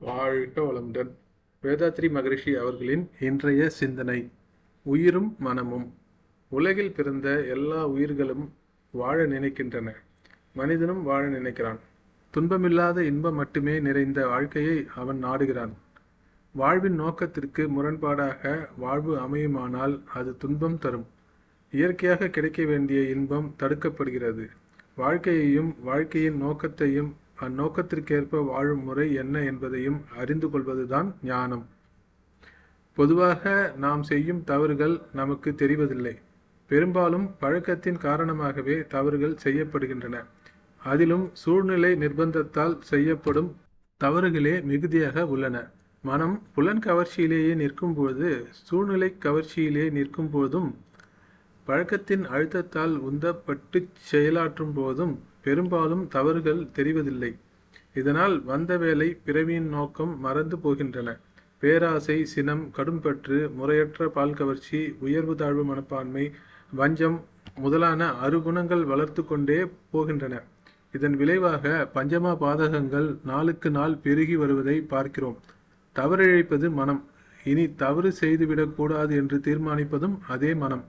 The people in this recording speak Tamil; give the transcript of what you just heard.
வாழ்க வளமுடன். வேதாத்ரி மகரிஷி அவர்களின் இன்றைய சிந்தனை. உயிரும் மனமும். உலகில் பிறந்த எல்லா உயிர்களும் வாழ நினைக்கின்றன. மனிதனும் வாழ நினைக்கிறான். துன்பமில்லாத இன்பம் மட்டுமே நிறைந்த வாழ்க்கையை அவன் நாடுகிறான். வாழ்வின் நோக்கத்திற்கு முரண்பாடாக வாழ்வு அமையுமானால் அது துன்பம் தரும். இயற்கையாக கிடைக்க வேண்டிய இன்பம் தடுக்கப்படுகிறது. வாழ்க்கையையும் வாழ்க்கையின் நோக்கத்தையும் அந்நோக்கத்திற்கேற்ப வாழும் முறை என்ன என்பதையும் அறிந்து கொள்வதுதான் ஞானம். பொதுவாக நாம் செய்யும் தவறுகள் நமக்கு தெரிவதில்லை. பெரும்பாலும் பழக்கத்தின் காரணமாகவே தவறுகள் செய்யப்படுகின்றன. அதிலும் சூழ்நிலை நிர்பந்தத்தால் செய்யப்படும் தவறுகளே மிகுதியாக உள்ளன. மனம் புலன் கவர்ச்சியிலேயே நிற்கும்போது சூழ்நிலை கவர்ச்சியிலே நிற்கும் போதும் பழக்கத்தின் அழுத்தத்தால் உந்தப்பட்டு செயலாற்றும் போதும் பெரும்பாலும் தவறுகள் தெரிவதில்லை. இதனால் வந்த வேலை பிறவியின் நோக்கம் மறந்து போகின்றன. பேராசை சினம் கடும்பற்று முறையற்ற பால் கவர்ச்சி உயர்வு தாழ்வு மனப்பான்மை வஞ்சம் முதலான அறுகுணங்கள் வளர்த்து கொண்டே போகின்றன. இதன் விளைவாக பஞ்சமா பாதகங்கள் நாளுக்கு நாள் பெருகி வருவதை பார்க்கிறோம். தவறிழைப்பது மனம். இனி தவறு செய்துவிடக்கூடாது என்று தீர்மானிப்பதும் அதே மனம்.